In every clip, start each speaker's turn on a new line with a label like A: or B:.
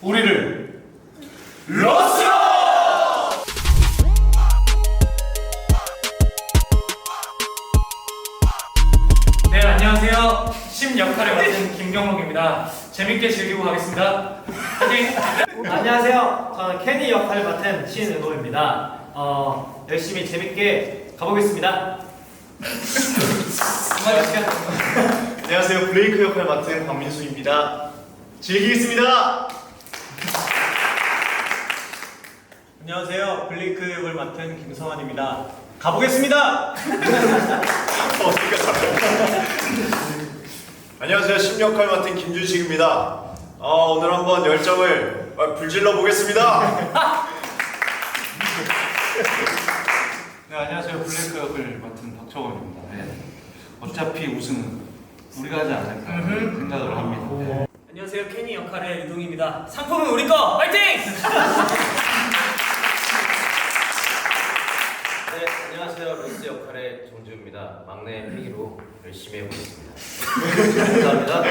A: 우리를
B: 네 안녕하세요 심 역할을 맡은 김경록입니다 재밌게 즐기고 가겠습니다 화이팅
C: 안녕하세요. 저는 캐니 역할을 맡은 신은호입니다. 어, 열심히 재밌게 가보겠습니다.
D: 안녕하세요. 블레이크 역할 맡은 박민수입니다. 즐기겠습니다. 안녕하세요. 블레이크 역을 맡은 김성환입니다. 가보겠습니다. 안녕하세요. 심 역할 맡은 김준식입니다. 어, 오늘 한번 열정을 불질러 보겠습니다.
A: 네 안녕하세요 블레이크 역을 맡은 박철원입니다 네. 어차피 우승은 우리가 하지 않을까 생각을 합니다 네.
B: 안녕하세요 캐니 역할의 유동입니다 상품은 우리 거 화이팅
E: 네, 안녕하세요. 로스 역할의 정주입니다. 막내 패기로 열심히 해보겠습니다. 감사합니다.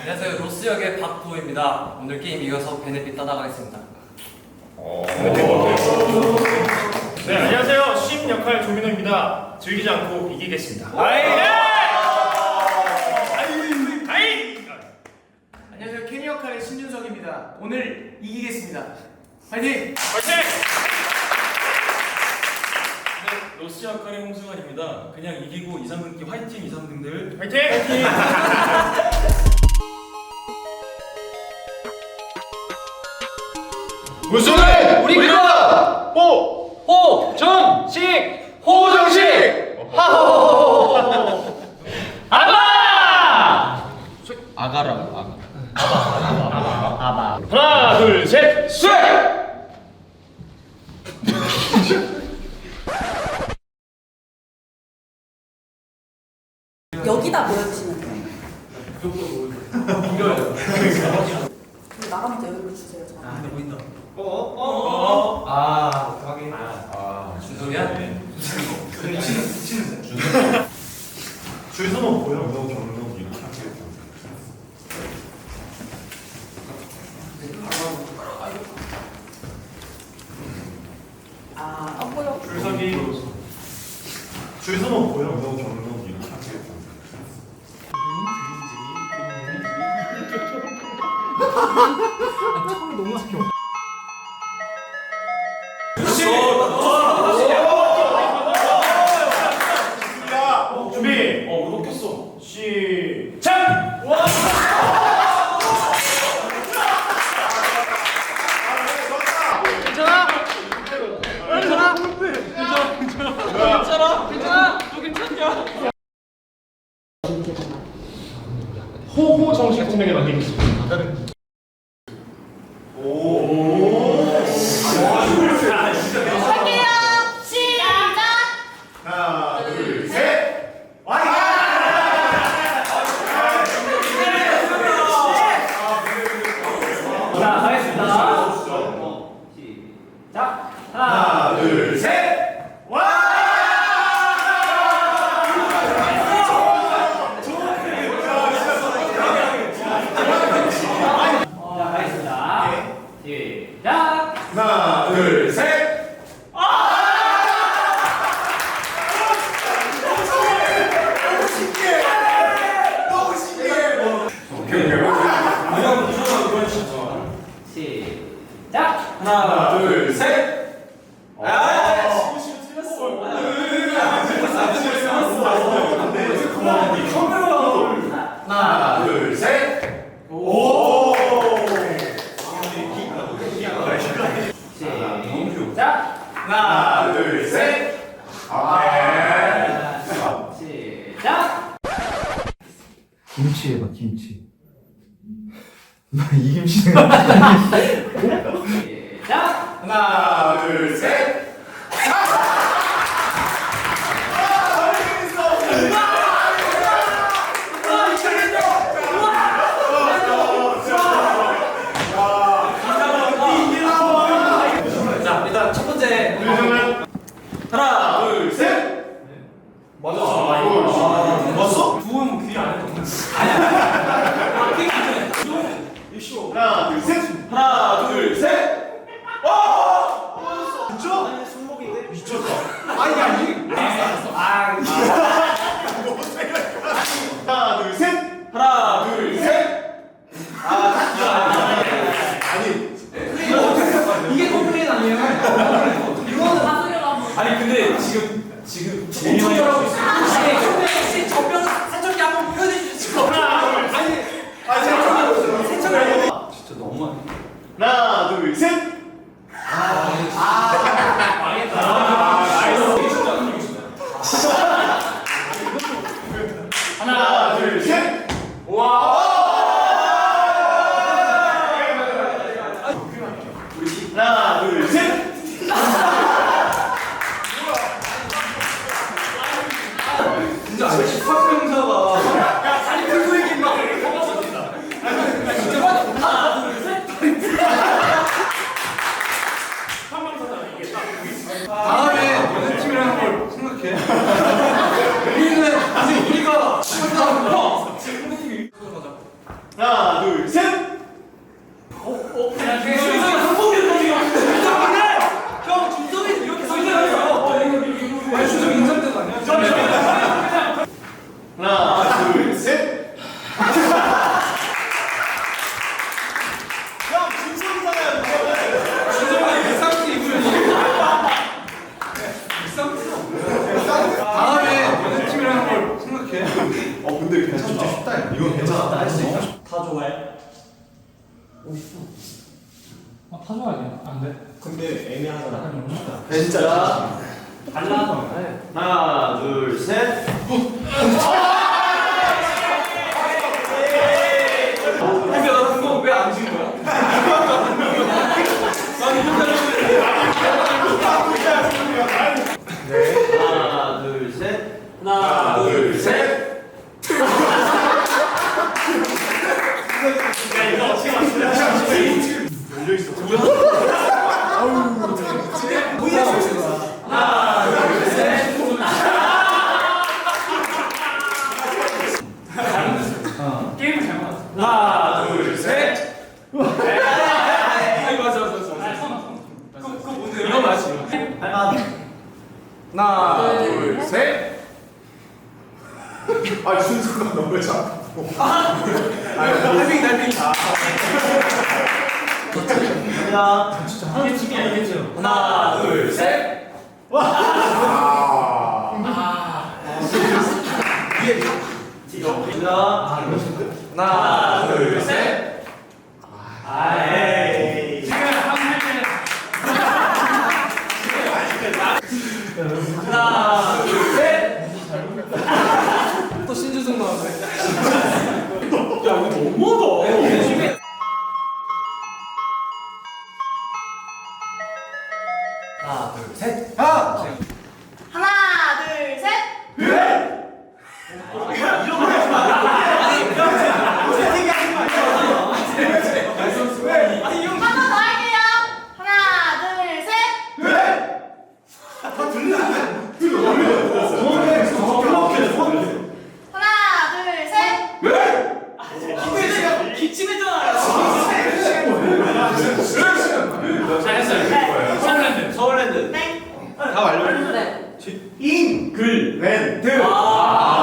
B: 안녕하세요 로스 역의 박도입니다 오늘 게임 이겨서 베네핏 따라가겠습니다
F: 네, 안녕하세요. 심 역할 조민호입니다. 즐기지 않고 이기겠습니다.
B: 안녕하세요 캐니 역할의 신윤석입니다 오늘 이기겠습니다 화이팅
F: 화이팅!
G: 네, 로스 역할의 홍승환입니다. 그냥 이기고 2, 3등기 화이팅 2, 3등들
F: 화이팅!
D: 우승을 줄 서면
F: 호호 정식 진행에 맡기겠습니다.
H: 할게요. 시작.
D: 하나, 둘, 셋!
C: 자, 가겠습니다. 시작. 하나,
D: 하나, 둘, 셋!
C: 자, 가겠습니다. 시작.
D: 하나, 둘, 셋!
C: 시작.
D: 하나, 둘, 셋! 하나, 둘, 셋! 오!
C: 시작.
D: 하나, 둘, 셋! 아,
C: 시작.
A: 김치 해봐 김치 이 김치
C: 시작.
D: 하나, 둘, 셋!
C: 자, 일단 첫 번째 하나, 둘, 셋.
D: 맞았어. 맞았어?
F: 두분 귀안
A: Bicho, não, acontecer?
C: 이거
A: 어떻게 맞추냐? 열려
D: 있어.
G: 게임을 잘못 왔어.
D: 하나, 둘, 셋.
A: 아이 맞아 맞아 맞아.
G: 아니, 선아, 선아.
A: 그거 그거 뭔데? 이거 맞지?
D: 하나, 둘, 셋. 아, 순서가 너무 작고.
A: 아, 달팽이 달팽이.
C: 갑니다. 진짜 한 팀이 아니겠죠?
D: 하나, 둘, 셋. 와. 아. 아. 아.
C: 아. 이게 이거.
B: 하나,
H: 네.
D: 인글랜드.
C: 아.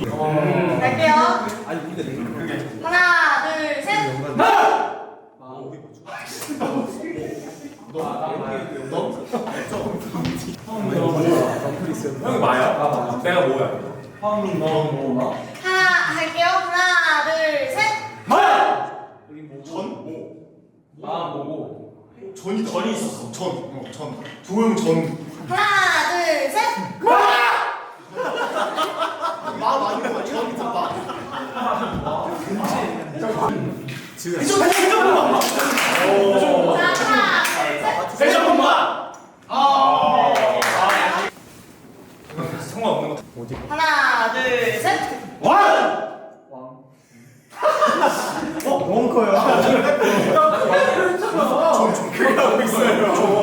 H: 갈게요. 하나, 둘, 셋.
C: 아! 아, 형이
G: 마야? 아,
F: 내가 뭐야?
I: 하나, 갈게요. 하나, 둘, 셋. 마야!
D: 전? 오.
B: 마 뭐고?
D: 전이 전이 있었어. 전. 어, 전. 두음 전. 전전 크게 하고 있어요.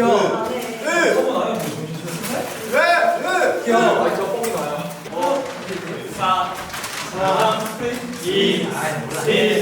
I: 야. 예. 너무 나요.
B: 예. 예. 야. 아, 저 뽕이 나요.
D: 5, 4, 3, 2, 1.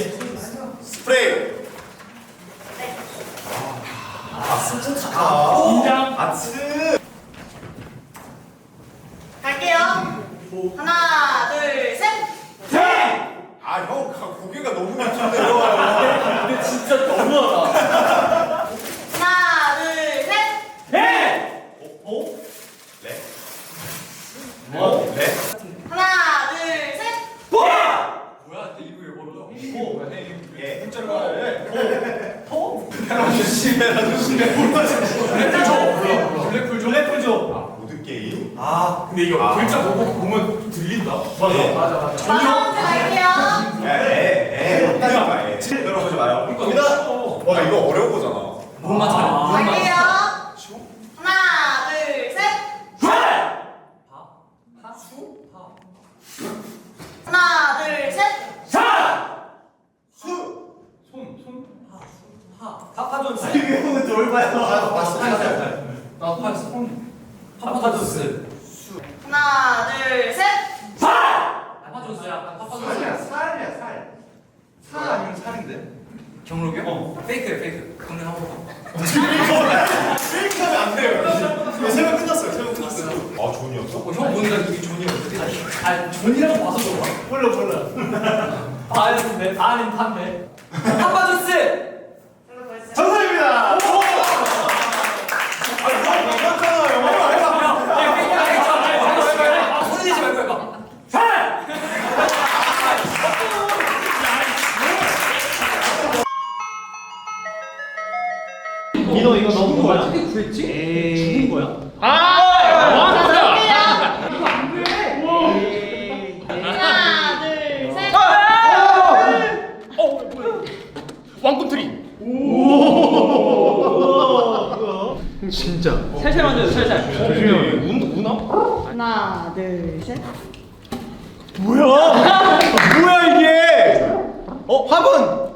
C: 블랙풀 줘. 블랙풀 줘.
D: 모드 게임.
F: 아, 근데 이거
D: 아.
F: 글자 보고 보면 들린다.
D: 네.
B: 맞아 맞아.
I: 마지막 문제 갈게요.
D: 에, 에, 에. 못하니까, 에. 들어보지 마요.
F: 그러니까
D: 갑니다.
F: 이거
D: 와, 이거 어려운 거잖아.
B: 몸만 잘해. 몸만
I: 갈게요.
B: 잘해.
I: 하나, 둘, 셋.
B: 하수? 하.
I: 하나, 둘, 셋.
D: 수.
B: 손, 손, 하, 수, 하. 파파존스.
C: 형은 돌봐요.
D: 아, 봤어.
B: 나도 파였어. 파파존스.
I: 하나, 둘, 셋.
B: 파파존스야. 파파존스.
J: 살이야 살. 살 아니면 살인데?
B: 경록이요? 어. 페이크예요, 페이크. 경록 한번 봐.
D: 페이크하면 안 돼요. 이거 세명 끝났어요. 세명 끝났어요. 아, 존이었어?
B: 어, 형 보니까 이게 존이었는데. 아니, 존이라고 봐서 좋아.
C: 몰라 몰라.
B: 아닌데, 아닌 판데.
I: 이거 보여주세요.
C: 정답입니다.
D: 아? 아.
C: 민호 이거 너무 거야?
B: 어떻게 구했지?
C: 죽은 거야?
I: 하나, 둘, 셋.
F: 왕꿈틀이.
C: 살살 만져요 살살.
F: 조심해. 운 운아?
I: 하나, 둘, 셋.
D: 뭐야 이게? 어 화분.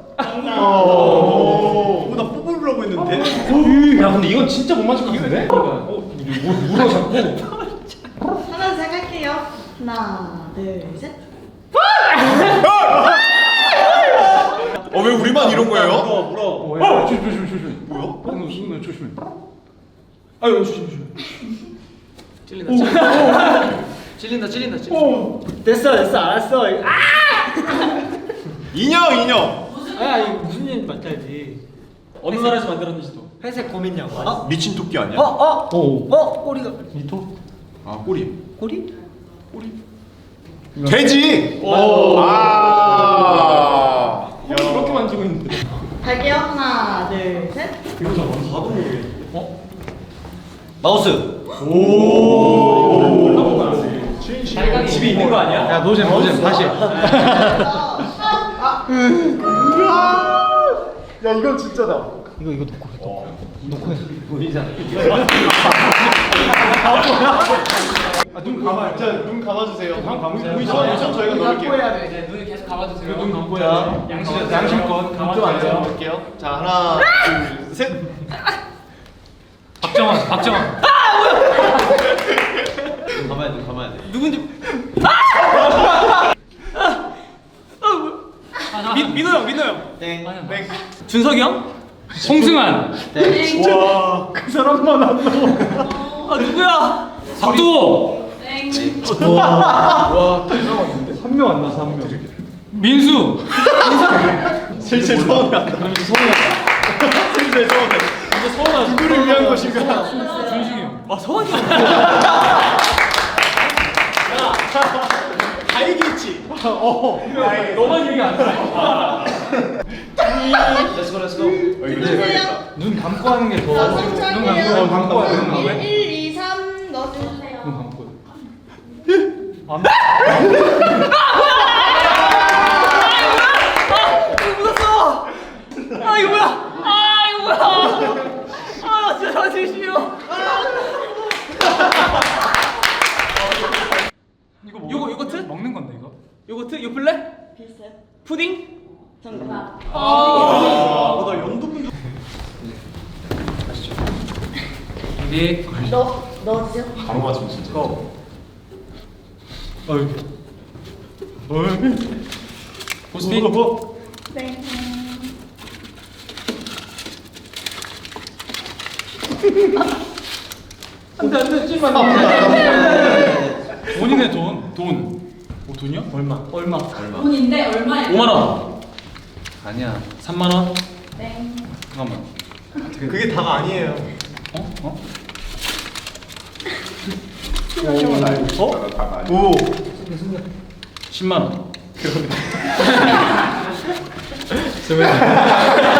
D: 어. 나 뽑으려고 했는데.
F: 야, 근데 이건 진짜 못 맞을 것 같은데? 어, 이거 물어 자꾸.
I: 하나, 할게요. 하나, 둘, 셋.
D: 어왜 우리만 이런 거예요?
F: 어, 조심 조심 조심. 뭐야? 어, 너너 조심해. 아유, 조심 조심.
B: 찔린다, 찔린다. 찔린다, 찔린다, 찔린다.
C: 됐어 됐어 알았어. 아!
D: 인형 인형.
C: 아 이거 무슨 일 맞다지.
B: 어느 나라에서 만들었는지 또.
C: 회색 고민형. 어?
D: 미친 토끼 아니야?
C: 어? 어? 어? 꼬리가
D: 아 꼬리.
C: 꼬리?
D: 돼지. 아.
F: 이렇게 만지고 있는데.
I: 갈게요. 하나, 둘, 셋.
C: 마우스.
B: 자기가 집에 있는 거 아니야?
C: 야 노잼 노잼 다시.
I: 어,
D: 야 이건 진짜다.
C: 이거 이거 놓고.
D: 눈 감아, 눈 감아주세요. 눈 감으세요. 우리 처음 처음 저희가 넣을게요.
B: 돼. 이제 눈을 계속 감아주세요.
A: 눈 감고 야 양심 양심껏 감좀 앉아 볼게요.
D: 자 하나, 둘, 셋.
A: 박정원 박정원.
D: 감아야 돼, 감아야 돼.
F: 민, 민호 형, 민호 형.
C: 땡.
B: 준석이 형?
A: 홍승환.
D: 와, 그 사람만 안 나와.
B: 아 누구야?
A: 박두호.
H: 땡.
A: 한명 안 나서 한 명. 민수.
D: 실제 처음에 안 나와. 실제 처음에. 누구를 위한 것인가?
B: 아 성환이 형.
D: 다 얘기했지.
A: 너만 얘기 안 해.
D: Let's go, let's go.
H: 누구세요?
A: 눈 감고 하는 게 더.
H: 자,
A: 눈
H: 성천이에요.
A: 감고 감고 눈 감고.
H: 1, 2, 3 넣어주세요.
A: 눈 감고.
B: 묻었어. 아 이거 뭐야? 아 이거 뭐야? 싫어.
A: 이거 뭐?
B: 요거 요거트?
A: 먹는 건데 이거?
B: 요거트? 요플레?
H: 비슷해요.
B: 푸딩?
H: 정답.
D: 아, 나 연두분
B: 준비.
H: 넣, 넣어주세요.
D: 바로 맞으면 진짜.
A: 포스팅.
H: 땡.
A: 안돼 안돼 찜만. 돈이네 돈. 돈. 오 돈이야? 얼마?
B: 얼마?
H: 돈인데 얼마예요?
B: 5만 원.
A: 아니야.
B: 3만 원.
H: 땡.
A: 잠깐만.
D: 그게 다가 아니에요.
A: 어? 어?
D: 오.
A: 10만 원.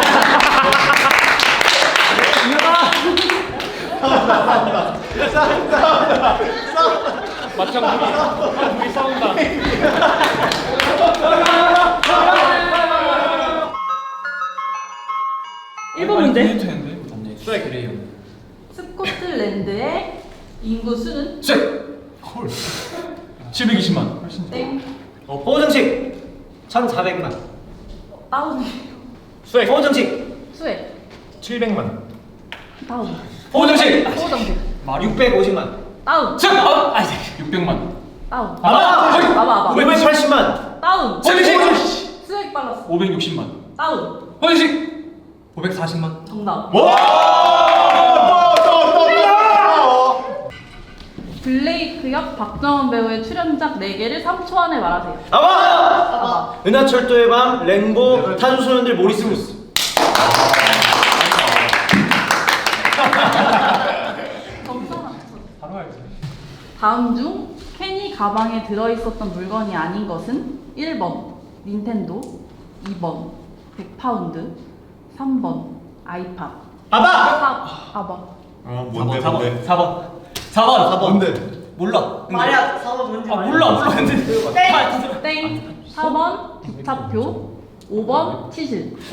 F: 우리 싸운다.
H: 일본 문제.
B: 수액 그래요.
H: 스코틀랜드의 인구 수는?
A: 셋. 헐. 720만. 훨씬.
H: 땡.
C: 어, 호정식 1,400만.
H: 다운.
F: 수액
C: 호정식
H: 수액.
F: 700만.
H: 다운.
A: 호정식.
H: 호정식.
C: 650만.
H: 다운.
A: 셋. 어? 아 600만.
H: 다운.
C: 아바!
H: 아바 아바.
C: 580만.
H: 다운.
A: 호정식.
H: 수액 빨랐어.
A: 560만.
H: 다운.
A: 호정식.
B: 540만.
H: 정답.
D: 와! 또, 또, 또, 또.
H: 블레이크 역 박정원 배우의 출연작 4개를 3초 안에 말하세요.
C: 아바!
H: 아바.
C: 은하철도의 밤, 랭보, 타조소년들 모리스 무스.
H: 다음 중 케니 가방에 들어있었던 물건이 아닌 것은 1번 닌텐도, 2번 100파운드, 3번 아이팟.
C: 아바!
H: 사, 아바.
D: 어, 뭔데, 뭔데?
B: 4번. 4번.
D: 뭔데?
B: 몰라.
H: 말이야, 4번 뭔지
B: 아 몰라 몰라 근데.
H: 땡! 땡! 4번 기차표, 5번 치실.
B: 야,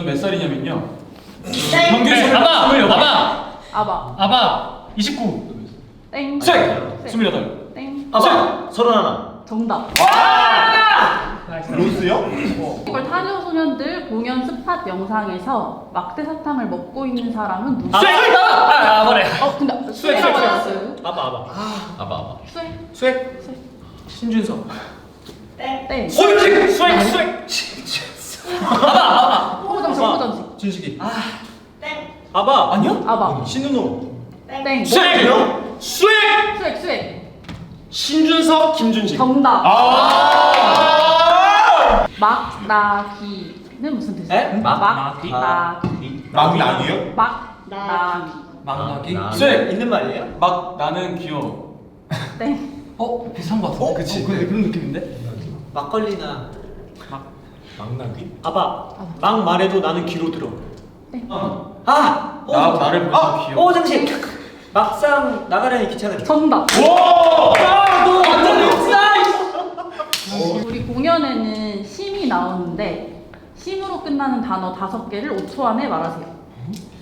H: 수액.
A: 전몇 살이냐면요.
H: 땡!
A: 평균
B: 네, 아바.
A: 28.
B: 아바.
H: 아바.
A: 아바 29.
H: 땡.
A: 셋.
H: 셋.
A: 28.
H: 땡.
C: 아바! 서른 하나.
H: 정답.
D: 로스요?
H: 이걸 타조 소년들 공연 스팟 영상에서 막대 사탕을 먹고 있는 사람은 누구?
B: 아, 아, 아바래.
H: 어 근데
B: 수액,
H: 수액
B: 수액.
C: 아바, 아바.
E: 아바 아바.
H: 수액.
B: 수액.
H: 수액.
B: 신준석.
H: 땡.
B: 호정식. 수액 수액.
H: 호정식 호정식.
B: 준식이. 아.
C: 아바!
B: 아니야?
H: 아바.
C: 신은호.
H: 땡.
B: 수액이요? 수액.
H: 수액 수액.
D: 신준석, 김준식.
H: 정답.
B: 아.
H: 막 나 기 는 무슨 뜻이에요?
C: 에?
B: 막-
H: 막나기.
D: 막 나기요?
H: 막 나 기.
B: 막나기.
E: 나-
A: 수액.
C: 있는 말이에요?
A: 막 나는 귀여워.
H: 땡.
B: 어 비슷한 거 같은데. 그치. 근데 그런 느낌인데?
C: 막걸리나.
D: 막나기?
C: 아바. 막 말해도 나는 귀로 들어.
H: 네.
C: 아!
A: 나 나를
C: 아!
A: 귀여워.
C: 오 잠시 막상 나가려니 귀찮은
H: 정답.
B: 아너 완전 욕이다
H: 우리 공연에는 심이 나오는데 심으로 끝나는 단어 다섯 개를 5초 안에 말하세요.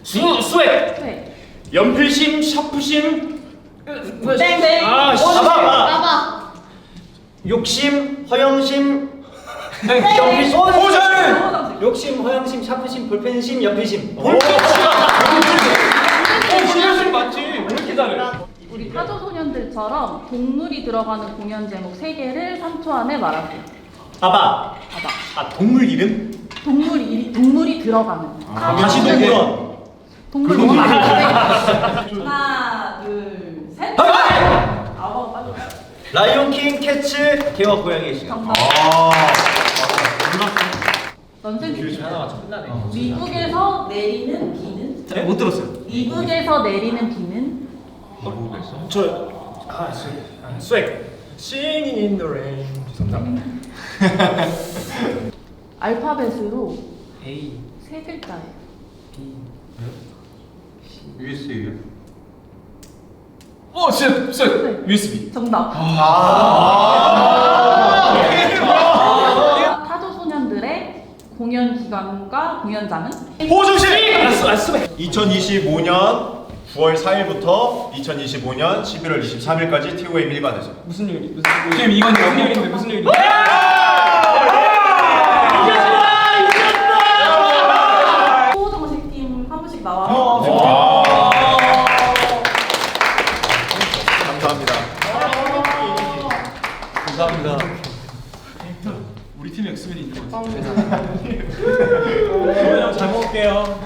F: 수 수액
H: 네.
F: 연필심 샤프심
B: 땡땡
F: 아 씨.
H: 나봐.
C: 욕심, 허영심,
B: 연필
C: 호절! 욕심, 허영심, 샤프심, 볼펜심, 연필심
F: 신현심 맞지 왜 이렇게 잘해
H: 우리 타조 소년들처럼 동물이 들어가는 공연 제목 세 개를 3초 안에 말하세요.
C: 아바
H: 봐봐.
C: 아 동물 이름?
H: 동물 이 동물이 들어가는.
C: 다시 동물원
H: 동물 동물 하나, 둘, 셋. 아버 빠져.
C: 라이온 킹, 캐츠, 개와 고양이 시간
H: 정답. 넌센스. 미국에서 내리는 비는?
C: 네? 못 들었어요
H: 미국에서 내리는 비는?
F: 저 아, 수, 아, 수액 Singing in the rain 죄송합니다
H: 알파벳으로
C: A
H: 세 글자예요.
A: USB.
G: 어 진짜 진짜 USB.
H: 정답. 타조 소년들의 공연 기간과 공연장은?
D: 호중심!
F: 아, 수액
D: 2025년 9월 4일부터 2025년 11월 23일까지 TOA 밀관에서
G: 무슨 요리? 무슨 지금 이건 무슨 요리인데 무슨 요리?
C: 그냥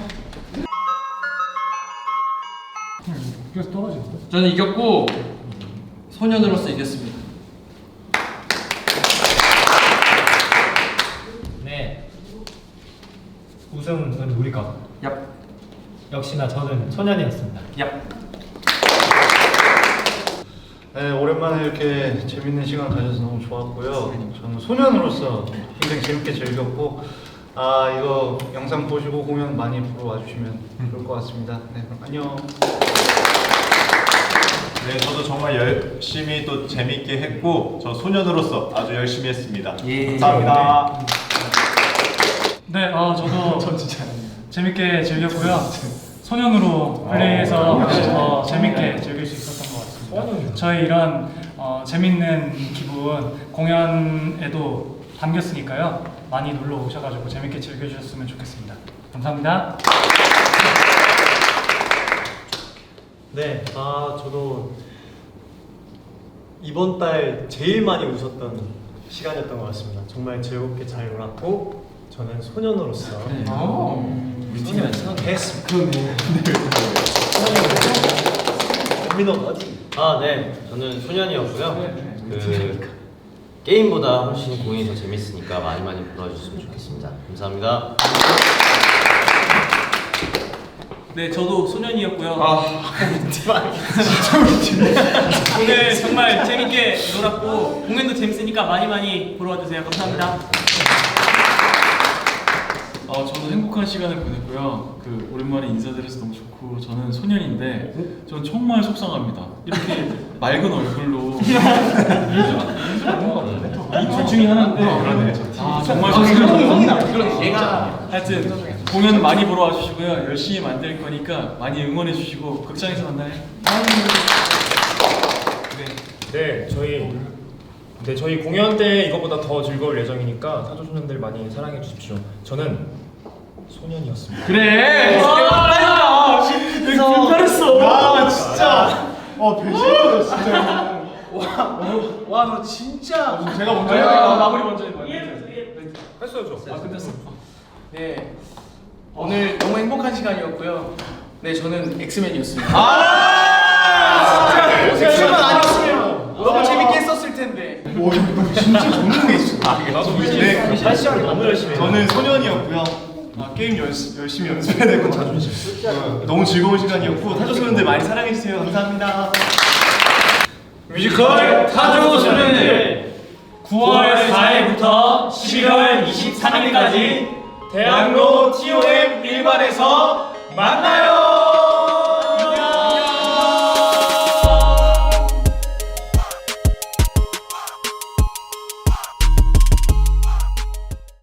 C: 잘 먹을게요
G: 저는 이겼고 소년으로서 이겼습니다.
C: 네 우승은 우리가
G: 얍.
C: 역시나 저는 소년이었습니다
G: 얍.
A: 네, 오랜만에 이렇게 재밌는 시간 가져서 너무 좋았고요. 저는 소년으로서 굉장히 재밌게 즐겼고, 아 이거 영상 보시고 공연 많이 보러 와주시면 좋을 것 같습니다. 네, 그럼 안녕.
D: 네, 저도 정말 열심히 또 재밌게 했고 저 소년으로서 아주 열심히 했습니다.
G: 예.
D: 감사합니다.
K: 네, 어, 저도 재밌게 즐겼고요. 소년으로 플레이해서 어, 재밌게 즐길 수 있었던 것 같습니다. 저희 이런 어, 재밌는 기분 공연에도 담겼으니까요. 많이 놀러 오셔가지고 재밌게 즐겨주셨으면 좋겠습니다. 감사합니다.
C: 네, 아 저도 이번 달 제일 많이 웃었던 시간이었던 것 같습니다. 정말 즐겁게 잘 놀았고 저는 소년으로서
G: 우리 팀이 안
C: 됐습니다. 민호 어디?
E: 아, 네. 저는 소년이었고요. 그 게임보다 훨씬 공연이 더 재밌으니까 많이 많이 불러 주셨으면 좋겠습니다. 감사합니다.
B: 네 저도 소년이었고요
G: 아.
B: 오늘 정말 재밌게 놀았고 공연도 재밌으니까 많이 많이 보러 와주세요 감사합니다
G: 어, 저도 행복한 시간을 보냈고요. 그 오랜만에 인사드려서 너무 좋고 저는 소년인데 저는 정말 속상합니다. 이렇게 맑은 얼굴로 이 둘 중에 하나인데 아 정말 속상합니다. 하여튼 공연 많이 보러 와주시고요. 열심히 만들 거니까 많이 응원해 주시고 극장에서 만나요.
F: 네 저희 네 저희 공연 때 이거보다 더 즐거울 예정이니까 타조 소년들 많이 사랑해 주십시오 저는 소년이었습니다.
G: 그래.
B: 불편했어
A: 아 진짜. 어 배신자 진짜.
B: 와 너 진짜.
A: 제가 먼저
G: 아,
A: 해야
G: 마무리 먼저 해봐.
F: 했어요 저.
G: 아 끝났어.
B: 네. 오늘 너무 행복한 시간이었고요. 네 저는 엑스맨이었습니다.
A: 아!
B: 엑스맨 아니었으면 너무 재밌게 했었을 텐데.
A: 진짜 전문에 있어.
F: 나도
A: 네.
C: 시간이 너무 열심히
A: 저는 소년이었고요. 아, 게임 연, 열심히 연습해야 되고 자존심. 어, 너무 즐거운 시간이었고 타조 소년들 많이 사랑해 주세요. 감사합니다.
F: 뮤지컬
B: 타조 소년들 9월 4일부터 11월 23일까지
F: 대학로 TOM 1 PC방에서 만나요.